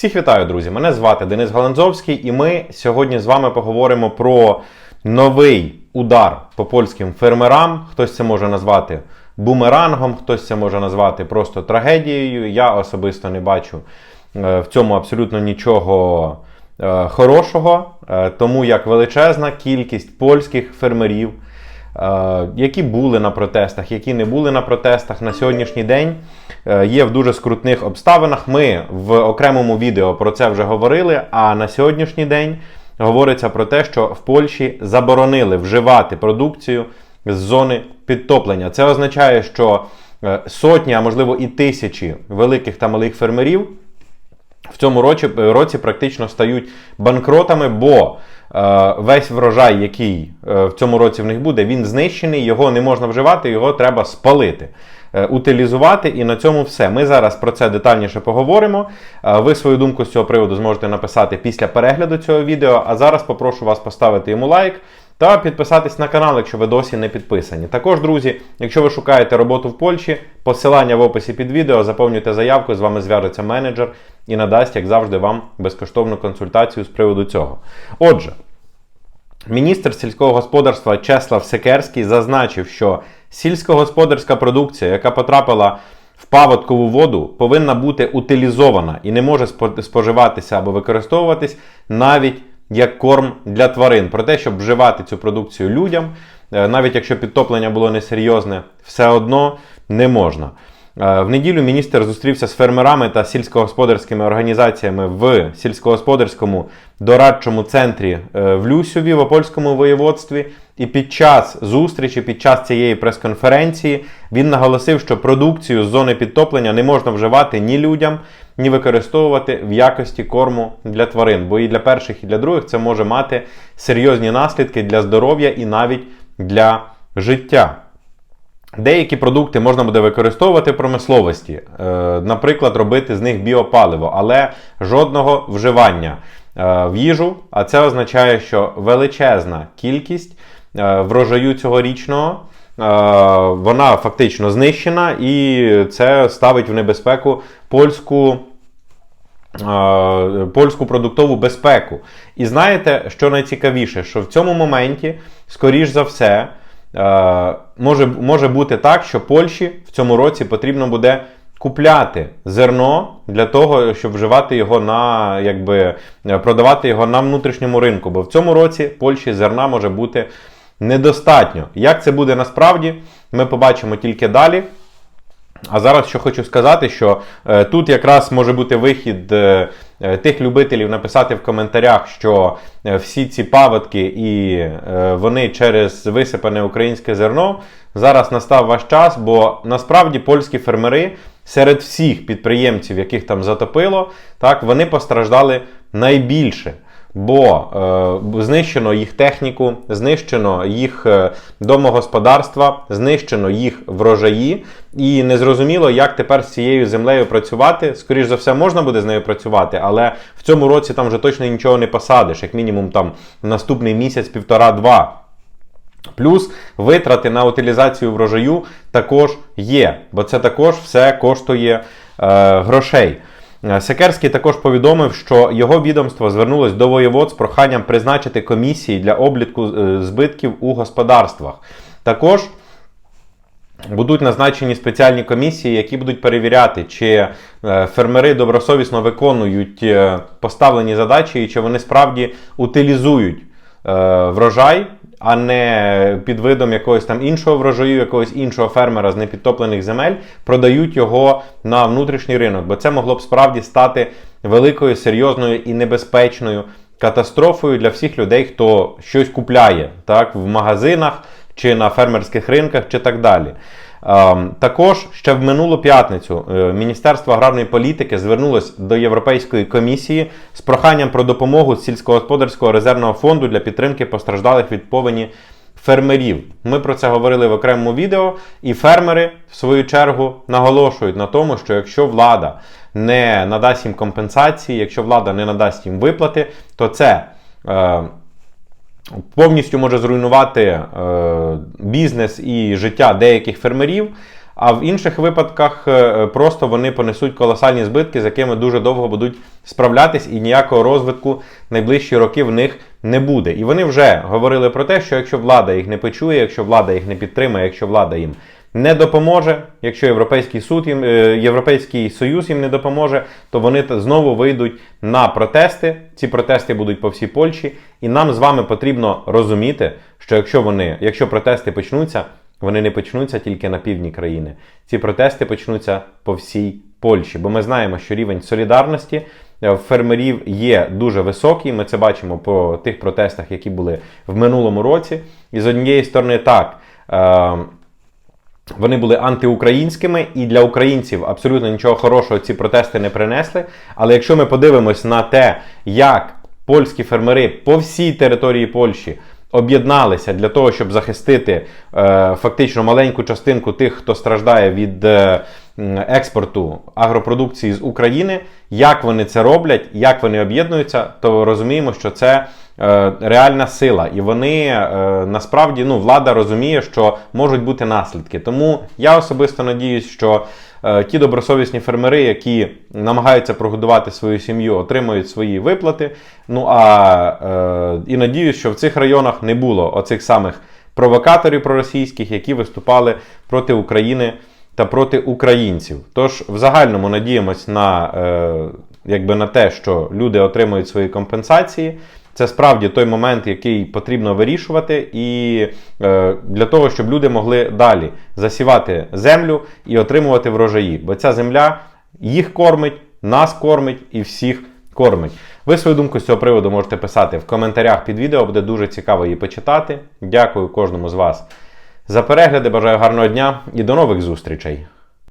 Всіх вітаю, друзі! Мене звати Денис Галанзовський, і ми сьогодні з вами поговоримо про новий удар по польським фермерам. Хтось це може назвати бумерангом, хтось це може назвати просто трагедією. Я особисто не бачу е, в цьому абсолютно нічого е, хорошого, е, тому як величезна кількість польських фермерів. Е, Які були на протестах, які не були на протестах на сьогоднішній день, е, є в дуже скрутних обставинах. Ми в окремому відео про це вже говорили. А на сьогоднішній день говориться про те, що в Польщі заборонили вживати продукцію з зони підтоплення. Це означає, що е, сотні, а можливо і тисячі великих та малих фермерів в цьому році, році практично стають банкротами, бо е, весь врожай, який е, в цьому році в них буде, він знищений, його не можна вживати, його треба спалити. е, Утилізувати і на цьому все. Ми зараз про це детальніше поговоримо. Е, Ви свою думку з цього приводу зможете написати після перегляду цього відео. А зараз попрошу вас поставити йому лайк та підписатись на канал, якщо ви досі не підписані. Також, друзі, якщо ви шукаєте роботу в Польщі, посилання в описі під відео, заповнюйте заявку, з вами зв'яжеться менеджер і надасть, як завжди, вам безкоштовну консультацію з приводу цього. Отже, міністр сільського господарства Чеслав Секерський зазначив, що сільськогосподарська продукція, яка потрапила в паводкову воду, повинна бути утилізована і не може спо- споживатися або використовуватись навіть як корм для тварин. Про те, щоб вживати цю продукцію людям, е, навіть якщо підтоплення було несерйозне, все одно не можна. Е, В неділю міністр зустрівся з фермерами та сільськогосподарськими організаціями в сільськогосподарському дорадчому центрі е, в Люсюві в Опольському воєводстві. І під час зустрічі, під час цієї прес-конференції, він наголосив, що продукцію з зони підтоплення не можна вживати ні людям, ні використовувати в якості корму для тварин. Бо і для перших, і для других це може мати серйозні наслідки для здоров'я і навіть для життя. Деякі продукти можна буде використовувати в промисловості, е, наприклад, робити з них біопаливо, але жодного вживання е, в їжу. А це означає, що величезна кількість врожаю цьогорічного е, вона фактично знищена, і це ставить в небезпеку польську. е, Польську продуктову безпеку. І знаєте, що найцікавіше, що в цьому моменті, скоріш за все, Е, може, може бути так, що Польщі в цьому році потрібно буде купляти зерно для того, щоб вживати його на якби е, продавати його на внутрішньому ринку. Бо в цьому році Польщі зерна може бути недостатньо. Як це буде насправді, ми побачимо тільки далі. А зараз що хочу сказати, що е, тут якраз може бути вихід е, е, тих любителів написати в коментарях, що е, всі ці паводки і е, вони через висипане українське зерно. Зараз настав ваш час, бо насправді польські фермери серед всіх підприємців, яких там затопило, так вони постраждали найбільше. Бо е, знищено їх техніку, знищено їх е, домогосподарства, знищено їх врожаї, і незрозуміло, як тепер з цією землею працювати. Скоріш за все, можна буде з нею працювати, але в цьому році там вже точно нічого не посадиш, як мінімум там наступний місяць, півтора-два. Плюс витрати на утилізацію врожаю також є, бо це також все коштує е, грошей. Е, Секерський також повідомив, що його відомство звернулось до воєвод з проханням призначити комісії для обліку е, збитків у господарствах. Також будуть назначені спеціальні комісії, які будуть перевіряти, чи е, фермери добросовісно виконують поставлені задачі і чи вони справді утилізують врожай, а не під видом якогось там іншого врожаю, якогось іншого фермера з непідтоплених земель, продають його на внутрішній ринок. Бо це могло б справді стати великою, серйозною і небезпечною катастрофою для всіх людей, хто щось купляє так, в магазинах чи на фермерських ринках, чи так далі. Ем, Також ще в минулу п'ятницю е, Міністерство аграрної політики звернулось до Європейської комісії з проханням про допомогу з сільськогосподарського резервного фонду для підтримки постраждалих від повені фермерів. Ми про це говорили в окремому відео, і фермери, в свою чергу, наголошують на тому, що якщо влада не надасть їм компенсації, якщо влада не надасть їм виплати, то це. Повністю може зруйнувати е, бізнес і життя деяких фермерів. А в інших випадках е, просто вони понесуть колосальні збитки, з якими дуже довго будуть справлятись, і ніякого розвитку найближчі роки в них не буде. І вони вже говорили про те, що якщо влада їх не почує, якщо влада їх не підтримає, якщо влада їм не допоможе, якщо Європейський суд їм, е, Європейський Союз їм не допоможе, то вони знову вийдуть на протести. Ці протести будуть по всій Польщі, і нам з вами потрібно розуміти, що якщо вони, якщо протести почнуться, вони не почнуться тільки на півдні країни. Ці протести почнуться по всій Польщі, бо ми знаємо, що рівень солідарності е, фермерів є дуже високий. Ми це бачимо по тих протестах, які були в минулому році. І з однієї сторони, так. Вони були антиукраїнськими, і для українців абсолютно нічого хорошого ці протести не принесли. Але якщо ми подивимось на те, як польські фермери по всій території Польщі об'єдналися для того, щоб захистити е, фактично маленьку частинку тих, хто страждає від е, експорту агропродукції з України, як вони це роблять, як вони об'єднуються, то розуміємо, що це реальна сила, і вони е, насправді ну, влада розуміє, що можуть бути наслідки. Тому я особисто надіюсь, що е, ті добросовісні фермери, які намагаються прогодувати свою сім'ю, отримують свої виплати. Ну а е, і надіюсь, що в цих районах не було оцих самих провокаторів проросійських, які виступали проти України та проти українців. Тож в загальному надіємось на, е, якби на те, що люди отримують свої компенсації. Це справді той момент, який потрібно вирішувати, і е, для того, щоб люди могли далі засівати землю і отримувати врожаї. Бо ця земля їх кормить, нас кормить і всіх кормить. Ви свою думку з цього приводу можете писати в коментарях під відео, буде дуже цікаво її почитати. Дякую кожному з вас за перегляди. Бажаю гарного дня і до нових зустрічей!